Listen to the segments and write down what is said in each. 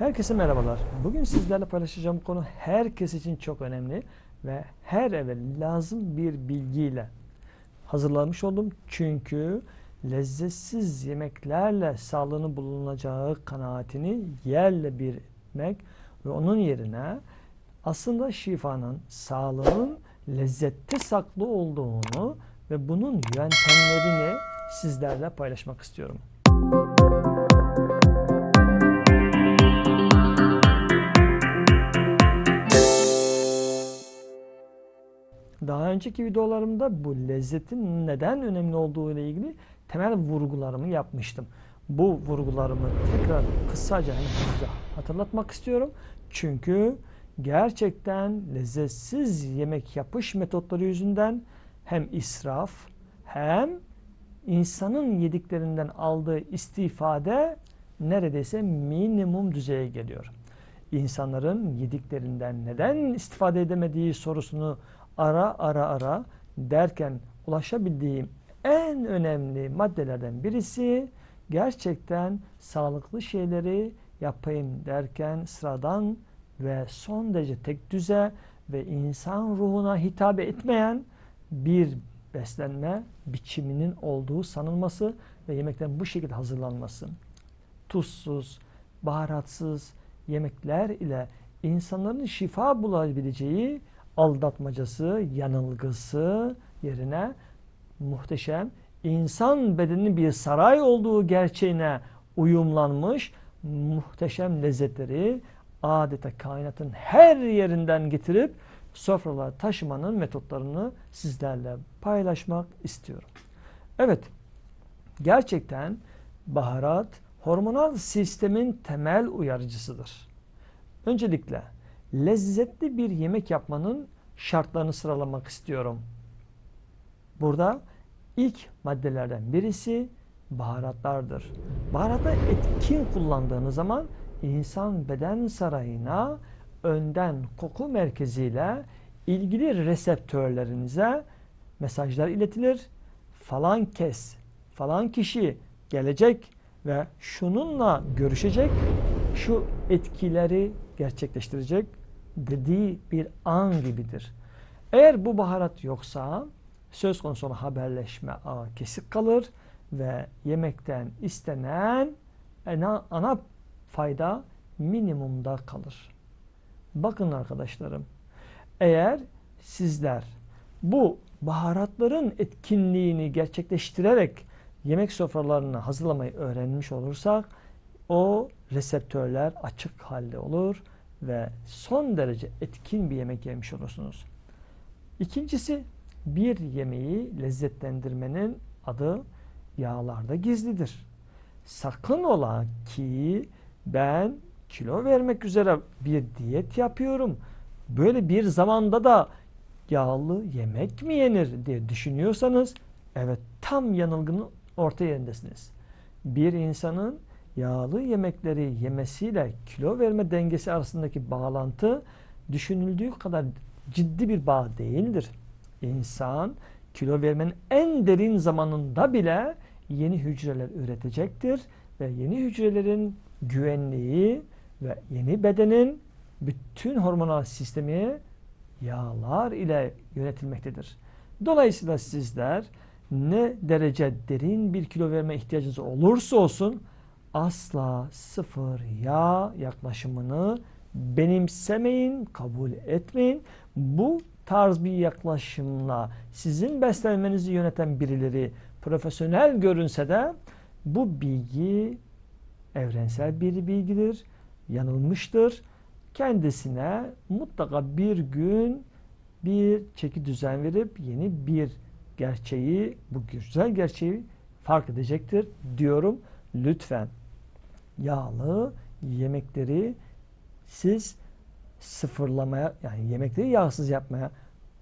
Herkese merhabalar. Bugün sizlerle paylaşacağım konu herkes için çok önemli ve her eve lazım bir bilgiyle hazırlamış oldum. Çünkü lezzetsiz yemeklerle sağlığını bulunacağı kanaatini yerle bir etmek ve onun yerine aslında şifanın, sağlığın lezzette saklı olduğunu ve bunun yöntemlerini sizlerle paylaşmak istiyorum. Daha önceki videolarımda bu lezzetin neden önemli olduğu ile ilgili temel vurgularımı yapmıştım. Bu vurgularımı tekrar kısaca hani hızlıca hatırlatmak istiyorum. Çünkü gerçekten lezzetsiz yemek yapış metotları yüzünden hem israf hem insanın yediklerinden aldığı istifade neredeyse minimum düzeye geliyor. İnsanların yediklerinden neden istifade edemediği sorusunu ara ara ara derken ulaşabildiğim en önemli maddelerden birisi gerçekten sağlıklı şeyleri yapayım derken sıradan ve son derece tek düze ve insan ruhuna hitap etmeyen bir beslenme biçiminin olduğu sanılması ve yemeklerin bu şekilde hazırlanması. Tuzsuz, baharatsız yemekler ile insanların şifa bulabileceği aldatmacası, yanılgısı yerine muhteşem insan bedeninin bir saray olduğu gerçeğine uyumlanmış muhteşem lezzetleri adeta kainatın her yerinden getirip sofralara taşımanın metotlarını sizlerle paylaşmak istiyorum. Evet, gerçekten baharat hormonal sistemin temel uyarıcısıdır. Öncelikle lezzetli bir yemek yapmanın şartlarını sıralamak istiyorum. Burada ilk maddelerden birisi baharatlardır. Baharatı etkin kullandığınız zaman insan beden sarayına önden koku merkeziyle ilgili reseptörlerinize mesajlar iletilir. Falan kes, falan kişi gelecek ve şununla görüşecek, şu etkileri gerçekleştirecek dediği bir an gibidir. Eğer bu baharat yoksa söz konusu olan haberleşme ağı kesik kalır ve yemekten istenen ana, ana fayda minimumda kalır. Bakın arkadaşlarım, eğer sizler bu baharatların etkinliğini gerçekleştirerek yemek sofralarını hazırlamayı öğrenmiş olursak o reseptörler açık halde olur ve son derece etkin bir yemek yemiş olursunuz. İkincisi bir yemeği lezzetlendirmenin adı yağlarda gizlidir. Sakın ola ki ben kilo vermek üzere bir diyet yapıyorum. Böyle bir zamanda da yağlı yemek mi yenir diye düşünüyorsanız evet tam yanılgının orta yerindesiniz. Bir insanın yağlı yemekleri yemesiyle kilo verme dengesi arasındaki bağlantı düşünüldüğü kadar ciddi bir bağ değildir. İnsan kilo vermenin en derin zamanında bile yeni hücreler üretecektir ve yeni hücrelerin güvenliği ve yeni bedenin bütün hormonal sistemi yağlar ile yönetilmektedir. Dolayısıyla sizler ne derece derin bir kilo verme ihtiyacınız olursa olsun asla sıfır yağ yaklaşımını benimsemeyin, kabul etmeyin. Bu tarz bir yaklaşımla sizin beslenmenizi yöneten birileri profesyonel görünse de bu bilgi evrensel bir bilgidir, yanılmıştır. Kendisine mutlaka bir gün bir çeki düzen verip yeni bir gerçeği, bu güzel gerçeği fark edecektir diyorum. Lütfen yağlı yemekleri siz sıfırlamaya yani yemekleri yağsız yapmaya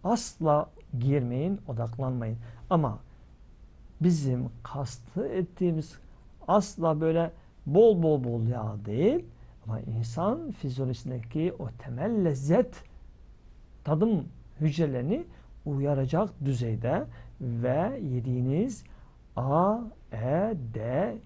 asla girmeyin, odaklanmayın. Ama bizim kastı ettiğimiz asla böyle bol bol bol yağ değil ama insan fizyolojisindeki o temel lezzet tadım hücrelerini uyaracak düzeyde ve yediğiniz A, E, D,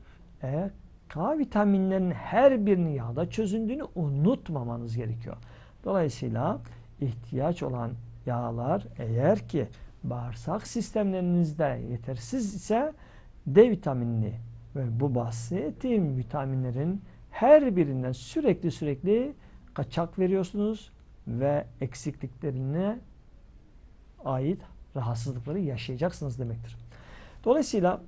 E, K vitaminlerinin her birinin yağda çözündüğünü unutmamanız gerekiyor. Dolayısıyla ihtiyaç olan yağlar eğer ki bağırsak sistemlerinizde yetersiz ise D vitaminini ve bu bahsettiğim vitaminlerin her birinden sürekli sürekli kaçak veriyorsunuz ve eksikliklerine ait rahatsızlıkları yaşayacaksınız demektir. Dolayısıyla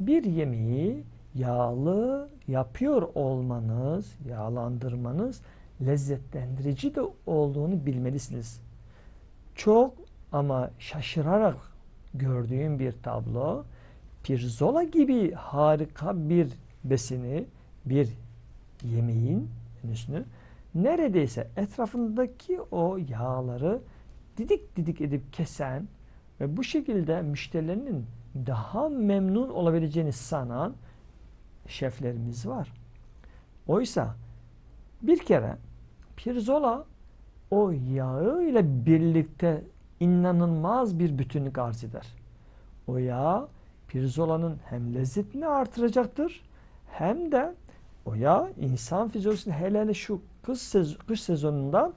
bir yemeği yağlı yapıyor olmanız, yağlandırmanız lezzetlendirici de olduğunu bilmelisiniz. Çok ama şaşırarak gördüğüm bir tablo pirzola gibi harika bir besini, bir yemeğin menüsünü neredeyse etrafındaki o yağları didik didik edip kesen ve bu şekilde müşterilerinin daha memnun olabileceğini sanan şeflerimiz var. Oysa bir kere pirzola o yağı ile birlikte inanılmaz bir bütünlük arz eder. O yağ pirzolanın hem lezzetini artıracaktır hem de o yağ insan fizyolojisinde hele hele şu kış, sez kış sezonunda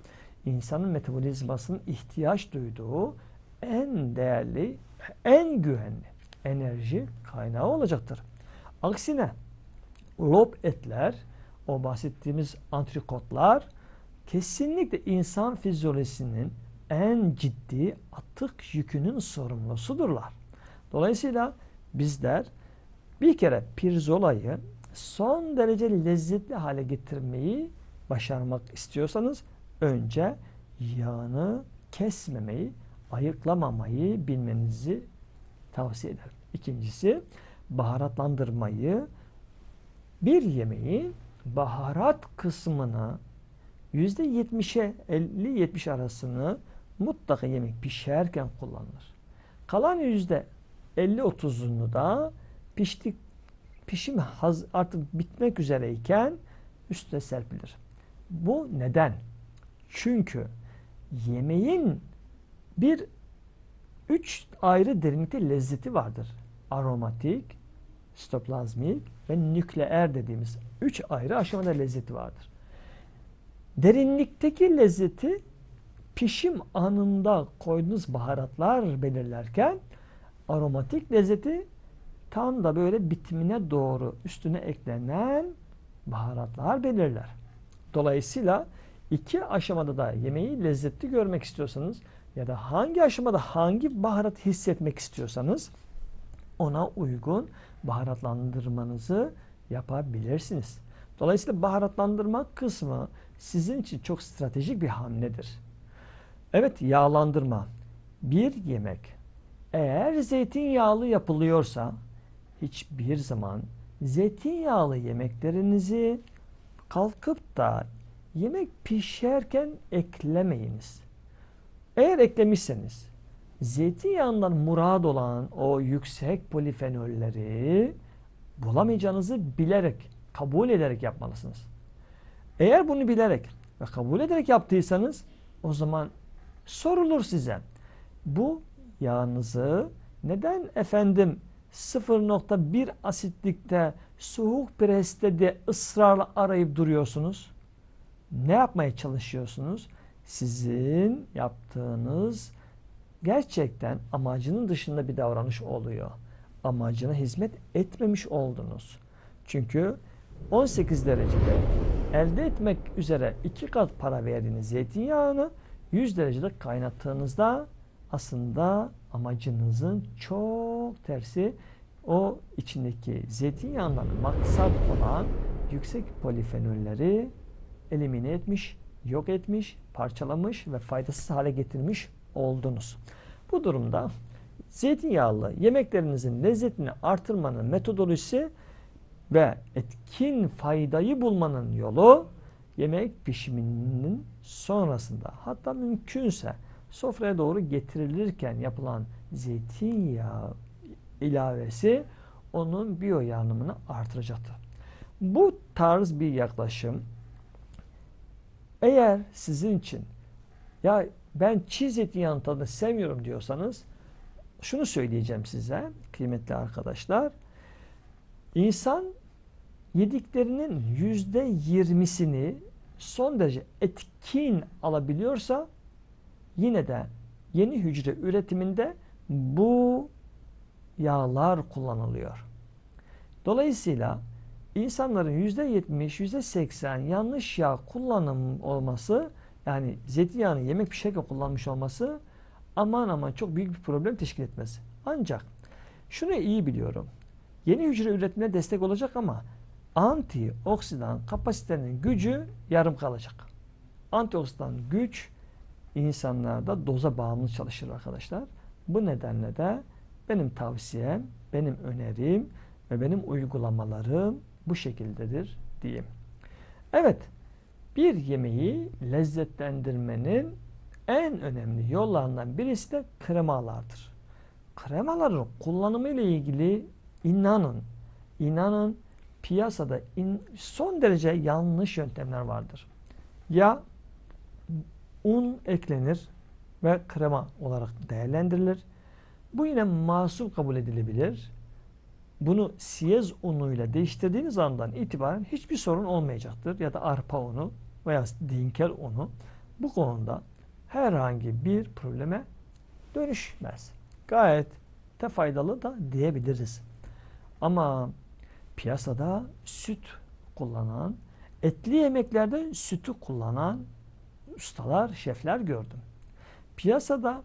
insanın metabolizmasının ihtiyaç duyduğu en değerli, en güvenli enerji kaynağı olacaktır. Aksine lob etler, o bahsettiğimiz antrikotlar kesinlikle insan fizyolojisinin en ciddi atık yükünün sorumlusudurlar. Dolayısıyla bizler bir kere pirzolayı son derece lezzetli hale getirmeyi başarmak istiyorsanız önce yağını kesmemeyi, ayıklamamayı bilmenizi tavsiye ederim. İkincisi baharatlandırmayı bir yemeği baharat kısmına %70'e 50-70 arasını mutlaka yemek pişerken kullanılır. Kalan %50-30'unu da piştik pişim haz, artık bitmek üzereyken üstüne serpilir. Bu neden? Çünkü yemeğin bir üç ayrı derinlikte lezzeti vardır. Aromatik, stoplazmik ve nükleer dediğimiz üç ayrı aşamada lezzeti vardır. Derinlikteki lezzeti pişim anında koyduğunuz baharatlar belirlerken aromatik lezzeti tam da böyle bitimine doğru üstüne eklenen baharatlar belirler. Dolayısıyla iki aşamada da yemeği lezzetli görmek istiyorsanız ya da hangi aşamada hangi baharat hissetmek istiyorsanız ona uygun baharatlandırmanızı yapabilirsiniz. Dolayısıyla baharatlandırma kısmı sizin için çok stratejik bir hamledir. Evet yağlandırma. Bir yemek eğer zeytinyağlı yapılıyorsa hiçbir zaman zeytinyağlı yemeklerinizi kalkıp da yemek pişerken eklemeyiniz. Eğer eklemişseniz zeytinyağından murad olan o yüksek polifenolleri bulamayacağınızı bilerek, kabul ederek yapmalısınız. Eğer bunu bilerek ve kabul ederek yaptıysanız o zaman sorulur size. Bu yağınızı neden efendim 0.1 asitlikte soğuk preste de ısrarla arayıp duruyorsunuz? Ne yapmaya çalışıyorsunuz? Sizin yaptığınız gerçekten amacının dışında bir davranış oluyor. Amacına hizmet etmemiş oldunuz. Çünkü 18 derecede elde etmek üzere iki kat para verdiğiniz zeytinyağını 100 derecede kaynattığınızda aslında amacınızın çok tersi o içindeki zeytinyağından maksat olan yüksek polifenolleri elimine etmiş, yok etmiş, parçalamış ve faydasız hale getirmiş oldunuz. Bu durumda zeytinyağlı yemeklerinizin lezzetini artırmanın metodolojisi ve etkin faydayı bulmanın yolu yemek pişiminin sonrasında hatta mümkünse sofraya doğru getirilirken yapılan zeytinyağı ilavesi onun biyo yanımını artıracaktır. Bu tarz bir yaklaşım eğer sizin için ya ben çiğ zeytinyağının tadını sevmiyorum diyorsanız şunu söyleyeceğim size kıymetli arkadaşlar. İnsan yediklerinin yüzde yirmisini son derece etkin alabiliyorsa yine de yeni hücre üretiminde bu yağlar kullanılıyor. Dolayısıyla insanların yüzde yetmiş, yüzde seksen yanlış yağ kullanım olması yani zeytinyağını yemek pişirirken kullanmış olması aman aman çok büyük bir problem teşkil etmez. Ancak şunu iyi biliyorum. Yeni hücre üretimine destek olacak ama antioksidan kapasitenin gücü yarım kalacak. Antioksidan güç insanlarda doza bağımlı çalışır arkadaşlar. Bu nedenle de benim tavsiyem, benim önerim ve benim uygulamalarım bu şekildedir diyeyim. Evet, bir yemeği lezzetlendirmenin en önemli yollarından birisi de kremalardır. Kremaların kullanımı ile ilgili inanın, inanın piyasada in, son derece yanlış yöntemler vardır. Ya un eklenir ve krema olarak değerlendirilir. Bu yine masum kabul edilebilir. Bunu siyez unuyla değiştirdiğiniz andan itibaren hiçbir sorun olmayacaktır. Ya da arpa unu veya dinkel unu bu konuda herhangi bir probleme dönüşmez. Gayet de faydalı da diyebiliriz. Ama piyasada süt kullanan, etli yemeklerde sütü kullanan ustalar, şefler gördüm. Piyasada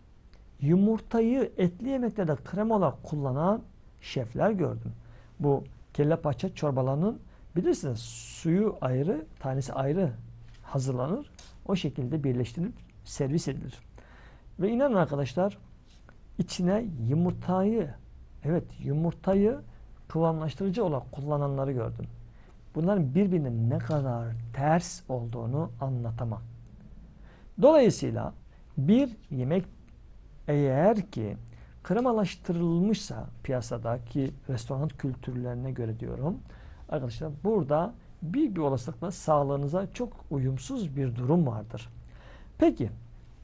yumurtayı etli yemeklerde krem olarak kullanan şefler gördüm. Bu kelle paça çorbalarının bilirsiniz suyu ayrı, tanesi ayrı hazırlanır. O şekilde birleştirilip servis edilir. Ve inanın arkadaşlar içine yumurtayı evet yumurtayı kıvamlaştırıcı olarak kullananları gördüm. Bunların birbirine ne kadar ters olduğunu anlatamam. Dolayısıyla bir yemek eğer ki kremalaştırılmışsa piyasadaki restoran kültürlerine göre diyorum. Arkadaşlar burada büyük bir olasılıkla sağlığınıza çok uyumsuz bir durum vardır. Peki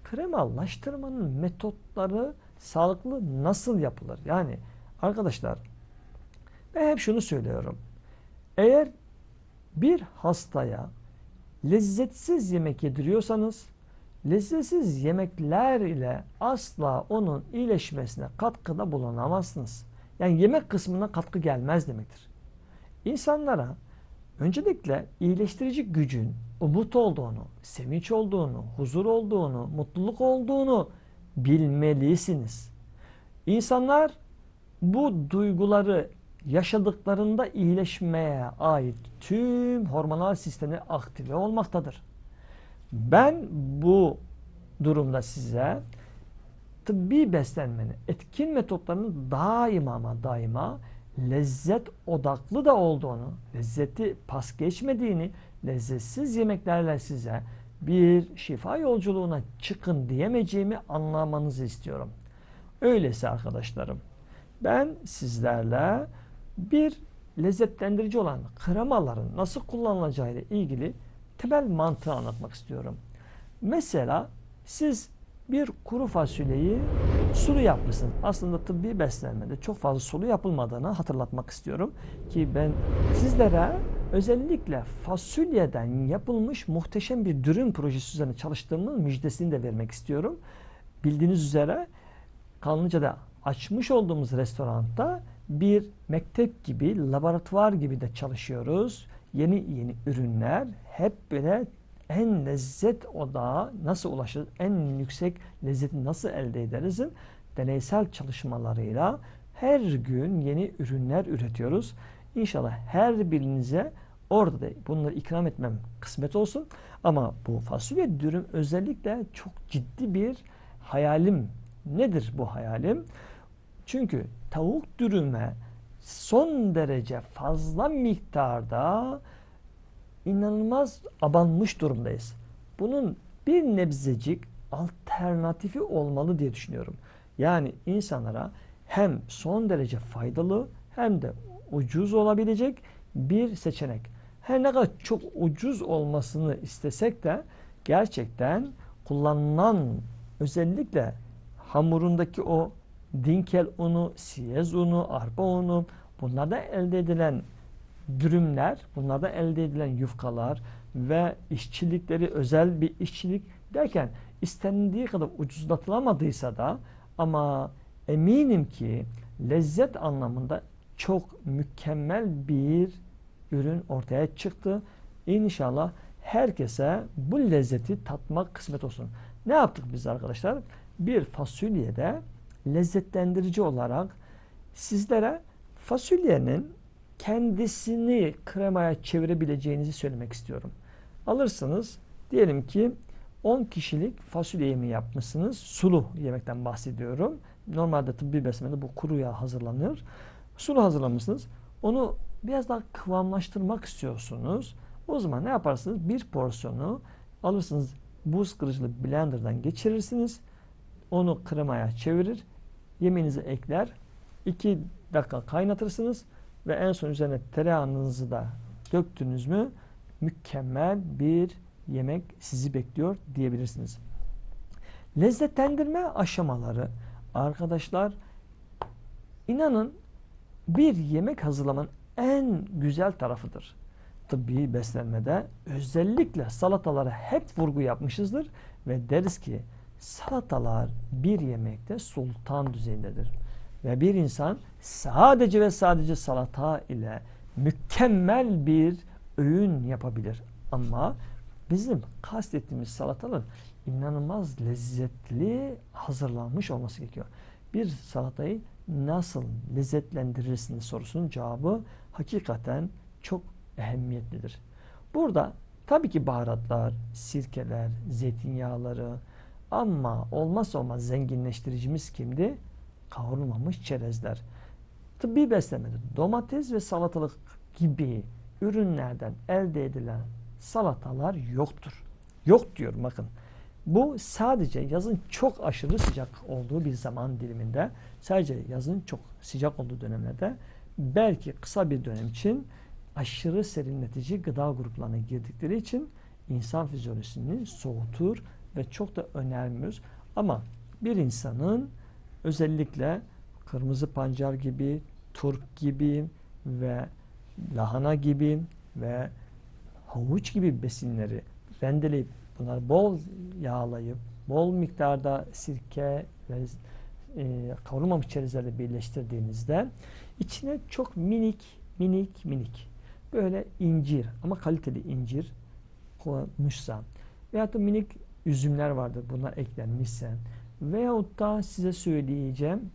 kremalaştırmanın metotları sağlıklı nasıl yapılır? Yani arkadaşlar ben hep şunu söylüyorum. Eğer bir hastaya lezzetsiz yemek yediriyorsanız lezzetsiz yemekler ile asla onun iyileşmesine katkıda bulunamazsınız. Yani yemek kısmına katkı gelmez demektir. İnsanlara öncelikle iyileştirici gücün umut olduğunu, sevinç olduğunu, huzur olduğunu, mutluluk olduğunu bilmelisiniz. İnsanlar bu duyguları yaşadıklarında iyileşmeye ait tüm hormonal sistemi aktive olmaktadır. Ben bu durumda size tıbbi beslenmenin etkin metotlarının daima ama daima lezzet odaklı da olduğunu, lezzeti pas geçmediğini, lezzetsiz yemeklerle size bir şifa yolculuğuna çıkın diyemeyeceğimi anlamanızı istiyorum. Öyleyse arkadaşlarım ben sizlerle bir lezzetlendirici olan kremaların nasıl kullanılacağı ile ilgili temel mantığı anlatmak istiyorum. Mesela siz bir kuru fasulyeyi sulu yapmışsınız. Aslında tıbbi beslenmede çok fazla sulu yapılmadığını hatırlatmak istiyorum. Ki ben sizlere özellikle fasulyeden yapılmış muhteşem bir dürüm projesi üzerine çalıştığımın müjdesini de vermek istiyorum. Bildiğiniz üzere Kanlıca'da açmış olduğumuz restoranda bir mektep gibi, laboratuvar gibi de çalışıyoruz. Yeni yeni ürünler hep böyle en lezzet odağı nasıl ulaşır, en yüksek lezzeti nasıl elde ederizin deneysel çalışmalarıyla her gün yeni ürünler üretiyoruz. İnşallah her birinize orada da bunları ikram etmem kısmet olsun. Ama bu fasulye dürüm özellikle çok ciddi bir hayalim. Nedir bu hayalim? Çünkü tavuk dürüme son derece fazla miktarda inanılmaz abanmış durumdayız. Bunun bir nebzecik alternatifi olmalı diye düşünüyorum. Yani insanlara hem son derece faydalı hem de ucuz olabilecek bir seçenek. Her ne kadar çok ucuz olmasını istesek de gerçekten kullanılan özellikle hamurundaki o dinkel unu, siyez unu, arpa unu bunlarda elde edilen dürümler, bunlarda elde edilen yufkalar ve işçilikleri özel bir işçilik derken istendiği kadar ucuzlatılamadıysa da ama eminim ki lezzet anlamında çok mükemmel bir ürün ortaya çıktı. İnşallah herkese bu lezzeti tatmak kısmet olsun. Ne yaptık biz arkadaşlar? Bir fasulyede lezzetlendirici olarak sizlere fasulyenin kendisini kremaya çevirebileceğinizi söylemek istiyorum. Alırsınız diyelim ki 10 kişilik fasulye yemeği yapmışsınız. Sulu yemekten bahsediyorum. Normalde tıbbi beslemede bu kuru yağ hazırlanır. Sulu hazırlamışsınız. Onu biraz daha kıvamlaştırmak istiyorsunuz. O zaman ne yaparsınız? Bir porsiyonu alırsınız buz kırıcılı blenderdan geçirirsiniz. Onu kremaya çevirir. Yemeğinize ekler. 2 dakika kaynatırsınız ve en son üzerine tereyağınızı da döktünüz mü mükemmel bir yemek sizi bekliyor diyebilirsiniz. Lezzetlendirme aşamaları arkadaşlar inanın bir yemek hazırlamanın en güzel tarafıdır. Tıbbi beslenmede özellikle salatalara hep vurgu yapmışızdır ve deriz ki salatalar bir yemekte sultan düzeyindedir. Ve bir insan sadece ve sadece salata ile mükemmel bir öğün yapabilir. Ama bizim kastettiğimiz salatalar inanılmaz lezzetli hazırlanmış olması gerekiyor. Bir salatayı nasıl lezzetlendirirsiniz sorusunun cevabı hakikaten çok ehemmiyetlidir. Burada tabii ki baharatlar, sirkeler, zeytinyağları ama olmazsa olmaz zenginleştiricimiz kimdi? Kavrulmamış çerezler. Tıbbi beslemede domates ve salatalık gibi ürünlerden elde edilen salatalar yoktur. Yok diyorum bakın. Bu sadece yazın çok aşırı sıcak olduğu bir zaman diliminde, sadece yazın çok sıcak olduğu dönemlerde belki kısa bir dönem için aşırı serinletici gıda gruplarına girdikleri için insan fizyolojisini soğutur ve çok da önermiyoruz. Ama bir insanın özellikle kırmızı pancar gibi, turp gibi ve lahana gibi ve havuç gibi besinleri rendeleyip bunları bol yağlayıp bol miktarda sirke ve e, kavrulmamış çerezlerle birleştirdiğinizde içine çok minik minik minik böyle incir ama kaliteli incir koymuşsa veyahut da minik üzümler vardır bunlar eklenmişse veyahut da size söyleyeceğim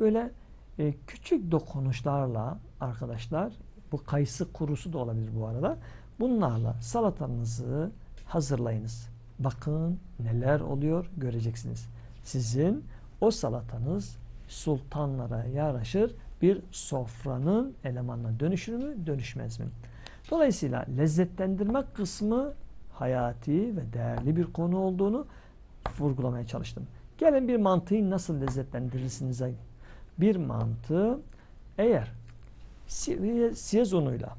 böyle e, küçük dokunuşlarla arkadaşlar bu kayısı kurusu da olabilir bu arada bunlarla salatanızı hazırlayınız. Bakın neler oluyor göreceksiniz. Sizin o salatanız sultanlara yaraşır bir sofranın elemanına dönüşür mü dönüşmez mi? Dolayısıyla lezzetlendirme kısmı hayati ve değerli bir konu olduğunu vurgulamaya çalıştım. Gelin bir mantıyı nasıl lezzetlendirirsiniz'e bir mantı eğer siyez unuyla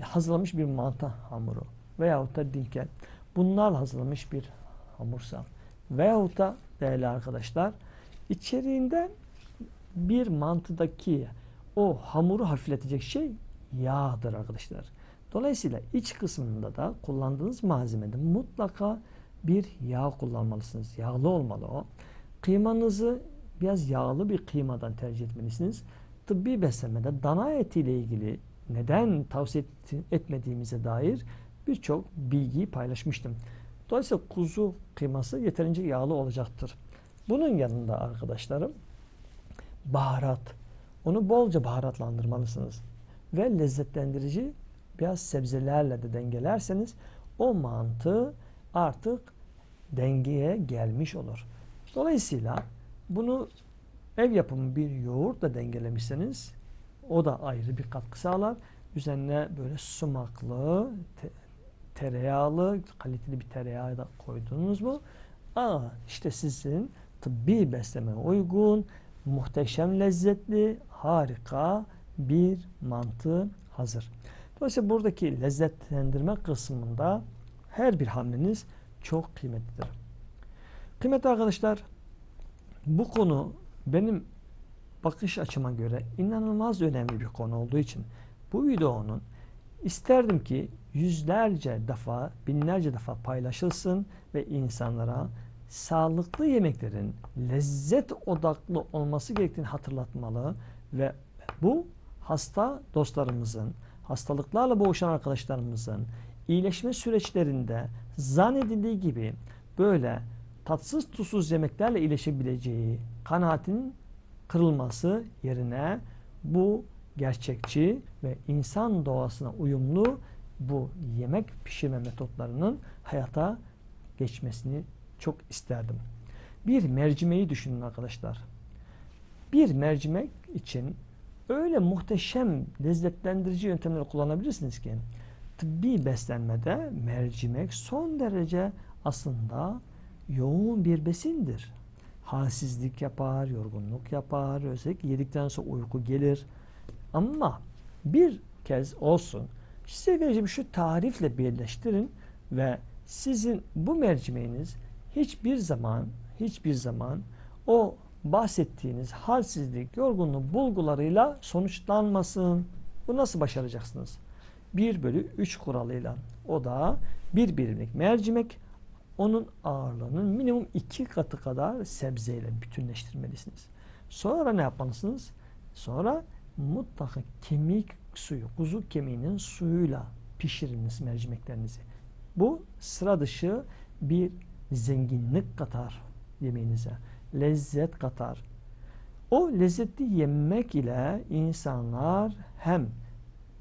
hazırlamış bir mantı hamuru veyahut da dinkel bunlarla hazırlamış bir hamursa veyahut da değerli arkadaşlar içeriğinde bir mantıdaki o hamuru hafifletecek şey yağdır arkadaşlar. Dolayısıyla iç kısmında da kullandığınız malzemede mutlaka bir yağ kullanmalısınız. Yağlı olmalı o. Kıymanızı biraz yağlı bir kıymadan tercih etmelisiniz. Tıbbi beslemede dana etiyle ilgili neden tavsiye etmediğimize dair birçok bilgiyi paylaşmıştım. Dolayısıyla kuzu kıyması yeterince yağlı olacaktır. Bunun yanında arkadaşlarım baharat. Onu bolca baharatlandırmalısınız. Ve lezzetlendirici biraz sebzelerle de dengelerseniz o mantı artık dengeye gelmiş olur. Dolayısıyla bunu ev yapımı bir yoğurtla dengelemişseniz o da ayrı bir katkı sağlar. Üzerine böyle sumaklı, te, tereyağlı, kaliteli bir tereyağı da koydunuz mu? Aa, işte sizin tıbbi besleme uygun, muhteşem lezzetli, harika bir mantı hazır. Dolayısıyla buradaki lezzetlendirme kısmında her bir hamleniz çok kıymetlidir. Kıymetli arkadaşlar, bu konu benim bakış açıma göre inanılmaz önemli bir konu olduğu için Bu videonun isterdim ki yüzlerce defa, binlerce defa paylaşılsın ve insanlara sağlıklı yemeklerin lezzet odaklı olması gerektiğini hatırlatmalı ve bu hasta dostlarımızın, hastalıklarla boğuşan arkadaşlarımızın iyileşme süreçlerinde zannedildiği gibi böyle tatsız tuzsuz yemeklerle iyileşebileceği kanaatinin kırılması yerine bu gerçekçi ve insan doğasına uyumlu bu yemek pişirme metotlarının hayata geçmesini çok isterdim. Bir mercimeği düşünün arkadaşlar. Bir mercimek için öyle muhteşem lezzetlendirici yöntemleri kullanabilirsiniz ki tıbbi beslenmede mercimek son derece aslında yoğun bir besindir. Halsizlik yapar, yorgunluk yapar, özellikle yedikten sonra uyku gelir. Ama bir kez olsun size vereceğim şu tarifle birleştirin ve sizin bu mercimeğiniz hiçbir zaman hiçbir zaman o bahsettiğiniz halsizlik, yorgunluk bulgularıyla sonuçlanmasın. Bu nasıl başaracaksınız? 1 bölü 3 kuralıyla. O da bir birimlik mercimek onun ağırlığının minimum 2 katı kadar sebzeyle bütünleştirmelisiniz. Sonra ne yapmalısınız? Sonra mutlaka kemik suyu, kuzu kemiğinin suyuyla pişiriniz mercimeklerinizi. Bu sıra dışı bir zenginlik katar yemeğinize. Lezzet katar. O lezzetli yemek ile insanlar hem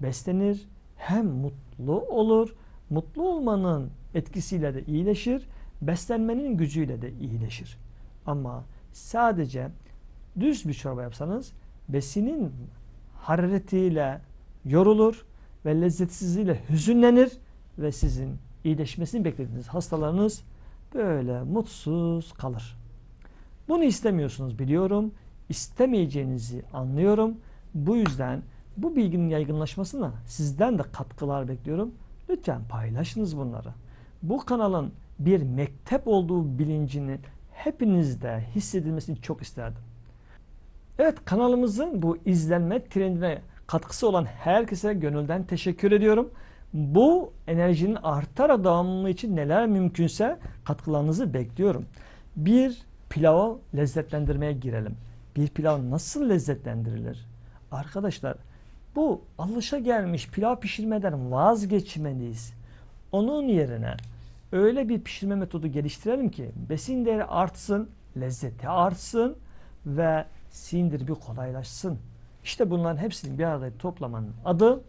beslenir hem mutlu olur. Mutlu olmanın etkisiyle de iyileşir. Beslenmenin gücüyle de iyileşir. Ama sadece düz bir çorba yapsanız besinin hararetiyle yorulur ve lezzetsizliğiyle hüzünlenir ve sizin iyileşmesini beklediğiniz hastalarınız böyle mutsuz kalır. Bunu istemiyorsunuz biliyorum. İstemeyeceğinizi anlıyorum. Bu yüzden bu bilginin yaygınlaşmasına sizden de katkılar bekliyorum. Lütfen paylaşınız bunları. Bu kanalın bir mektep olduğu bilincini hepinizde hissedilmesini çok isterdim. Evet kanalımızın bu izlenme trendine katkısı olan herkese gönülden teşekkür ediyorum. Bu enerjinin artarak devamlı için neler mümkünse katkılarınızı bekliyorum. Bir pilavı lezzetlendirmeye girelim. Bir pilav nasıl lezzetlendirilir? Arkadaşlar bu alışa gelmiş pilav pişirmeden vazgeçmeliyiz. Onun yerine öyle bir pişirme metodu geliştirelim ki besin değeri artsın, lezzeti artsın ve sindirimi kolaylaşsın. İşte bunların hepsini bir arada toplamanın adı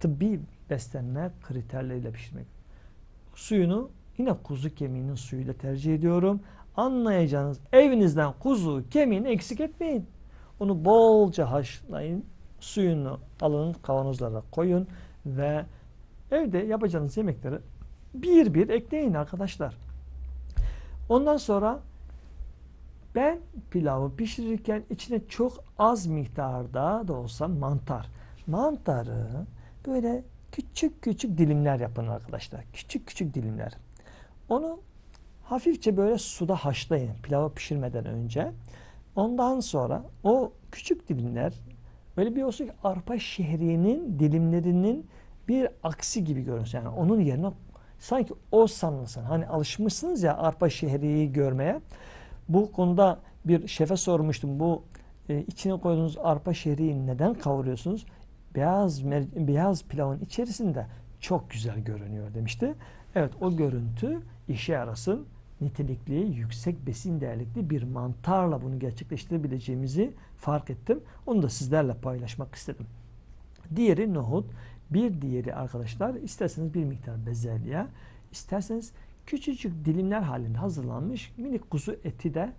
tıbbi beslenme kriterleriyle pişirmek. Suyunu yine kuzu kemiğinin suyuyla tercih ediyorum. Anlayacağınız evinizden kuzu kemiğini eksik etmeyin. Onu bolca haşlayın. Suyunu alın kavanozlara koyun ve evde yapacağınız yemekleri bir bir ekleyin arkadaşlar. Ondan sonra ben pilavı pişirirken içine çok az miktarda da olsa mantar. Mantarı böyle küçük küçük dilimler yapın arkadaşlar. Küçük küçük dilimler. Onu hafifçe böyle suda haşlayın pilavı pişirmeden önce. Ondan sonra o küçük dilimler böyle bir olsun ki arpa şehriyenin dilimlerinin bir aksi gibi görünsün. Yani onun yerine sanki o sanılsın. Hani alışmışsınız ya arpa şehriyeyi görmeye. Bu konuda bir şefe sormuştum. Bu e, içine koyduğunuz arpa şehriyi neden kavuruyorsunuz? Beyaz beyaz pilavın içerisinde çok güzel görünüyor demişti. Evet o görüntü işe yarasın. Nitelikli, yüksek besin değerlikli bir mantarla bunu gerçekleştirebileceğimizi fark ettim. Onu da sizlerle paylaşmak istedim. Diğeri nohut. Bir diğeri arkadaşlar isterseniz bir miktar bezelye, isterseniz küçücük dilimler halinde hazırlanmış minik kuzu eti de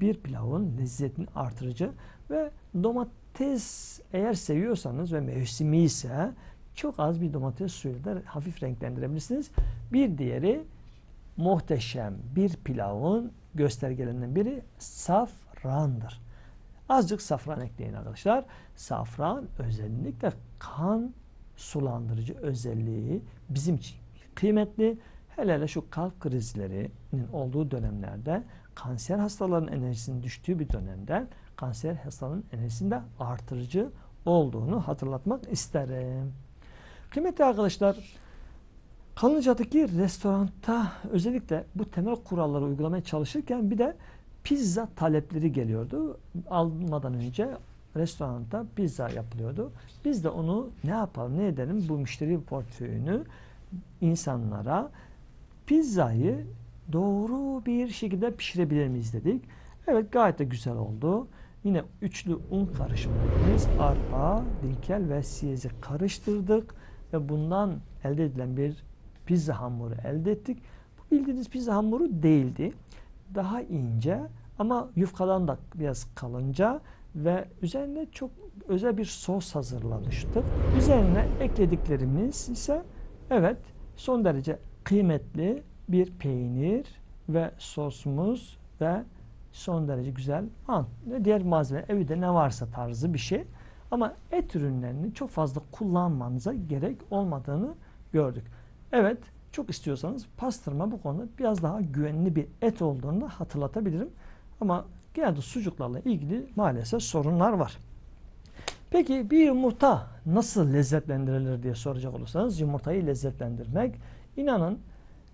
bir pilavın lezzetini artırıcı ve domates eğer seviyorsanız ve mevsimi ise çok az bir domates suyuyla da hafif renklendirebilirsiniz. Bir diğeri muhteşem bir pilavın göstergelerinden biri safrandır. Azıcık safran ekleyin arkadaşlar. Safran özellikle kan sulandırıcı özelliği bizim için kıymetli. Hele hele şu kalp krizlerinin olduğu dönemlerde kanser hastaların enerjisinin düştüğü bir dönemde kanser hastaların enerjisini de artırıcı olduğunu hatırlatmak isterim. Kıymetli arkadaşlar, Kanlıca'daki restoranda özellikle bu temel kuralları uygulamaya çalışırken bir de pizza talepleri geliyordu. Almadan önce restoranda pizza yapılıyordu. Biz de onu ne yapalım ne edelim bu müşteri portföyünü insanlara pizzayı doğru bir şekilde pişirebilir miyiz dedik. Evet gayet de güzel oldu. Yine üçlü un karışımlarımız arpa, dinkel ve siyezi karıştırdık ve bundan elde edilen bir pizza hamuru elde ettik. Bu bildiğiniz pizza hamuru değildi. Daha ince ama yufkadan da biraz kalınca ve üzerine çok özel bir sos hazırlamıştık. Üzerine eklediklerimiz ise evet son derece kıymetli bir peynir ve sosumuz ve son derece güzel an ve diğer malzeme evde ne varsa tarzı bir şey. Ama et ürünlerini çok fazla kullanmanıza gerek olmadığını gördük. Evet çok istiyorsanız pastırma bu konuda biraz daha güvenli bir et olduğunu da hatırlatabilirim. Ama genelde sucuklarla ilgili maalesef sorunlar var. Peki bir yumurta nasıl lezzetlendirilir diye soracak olursanız yumurtayı lezzetlendirmek inanın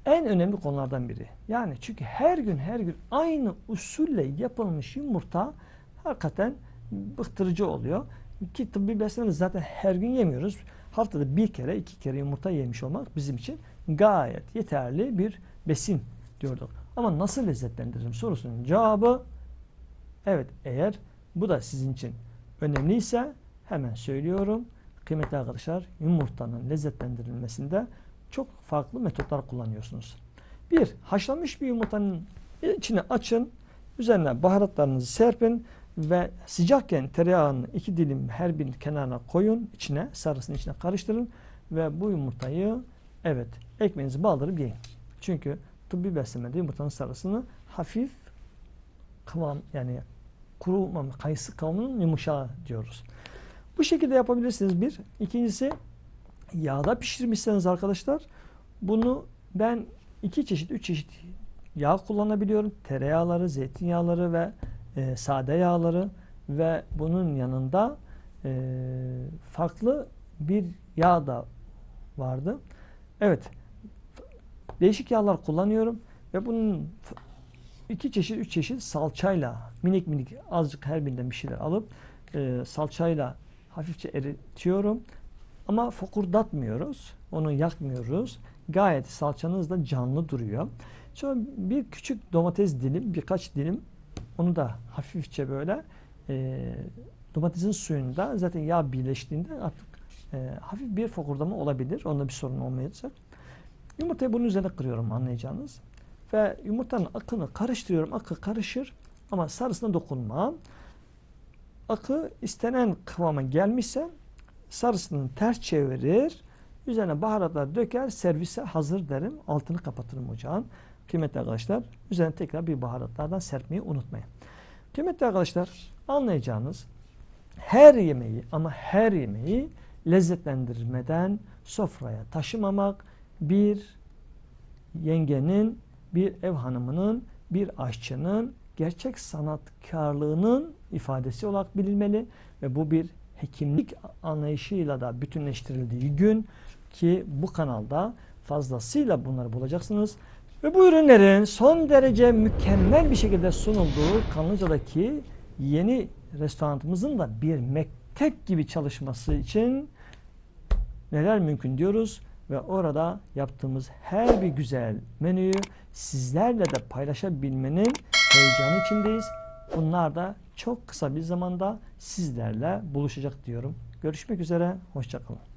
en önemli konulardan biri. Yani çünkü her gün her gün aynı usulle yapılmış yumurta hakikaten bıktırıcı oluyor. Ki tıbbi beslenme zaten her gün yemiyoruz. Haftada bir kere iki kere yumurta yemiş olmak bizim için gayet yeterli bir besin diyorduk. Ama nasıl lezzetlendiririm sorusunun cevabı evet eğer bu da sizin için önemliyse hemen söylüyorum. Kıymetli arkadaşlar yumurtanın lezzetlendirilmesinde çok farklı metotlar kullanıyorsunuz. Bir, haşlanmış bir yumurtanın içini açın, üzerine baharatlarınızı serpin ve sıcakken tereyağını iki dilim her bir kenarına koyun, içine, sarısının içine karıştırın ve bu yumurtayı evet ekmeğinizi baldırıp yiyin. Çünkü tıbbi beslemede yumurtanın sarısını hafif kıvam yani kuru kayısı kıvamının yumuşağı diyoruz. Bu şekilde yapabilirsiniz bir. İkincisi yağda pişirmişseniz arkadaşlar bunu ben iki çeşit, üç çeşit yağ kullanabiliyorum. Tereyağları, zeytinyağları ve e, sade yağları ve bunun yanında e, farklı bir yağ da vardı. Evet. Değişik yağlar kullanıyorum ve bunun iki çeşit, üç çeşit salçayla minik minik azıcık her birinden bir şeyler alıp e, salçayla hafifçe eritiyorum. Ama fokurdatmıyoruz. Onu yakmıyoruz. Gayet salçanız da canlı duruyor. Sonra bir küçük domates dilim, birkaç dilim onu da hafifçe böyle e, domatesin suyunda zaten yağ birleştiğinde artık e, hafif bir fokurdama olabilir. Onda bir sorun olmayacak. Yumurtayı bunun üzerine kırıyorum anlayacağınız. Ve yumurtanın akını karıştırıyorum. Akı karışır ama sarısına dokunmam. Akı istenen kıvama gelmişse sarısını ters çevirir. Üzerine baharatlar döker, servise hazır derim. Altını kapatırım ocağın. Kıymetli arkadaşlar, üzerine tekrar bir baharatlardan serpmeyi unutmayın. Kıymetli arkadaşlar, anlayacağınız her yemeği ama her yemeği lezzetlendirmeden sofraya taşımamak bir yengenin, bir ev hanımının, bir aşçının gerçek sanatkarlığının ifadesi olarak bilinmeli ve bu bir hekimlik anlayışıyla da bütünleştirildiği gün ki bu kanalda fazlasıyla bunları bulacaksınız. Ve bu ürünlerin son derece mükemmel bir şekilde sunulduğu Kanlıca'daki yeni restoranımızın da bir mektep gibi çalışması için neler mümkün diyoruz ve orada yaptığımız her bir güzel menüyü sizlerle de paylaşabilmenin heyecanı içindeyiz. Bunlar da çok kısa bir zamanda sizlerle buluşacak diyorum. Görüşmek üzere, hoşçakalın.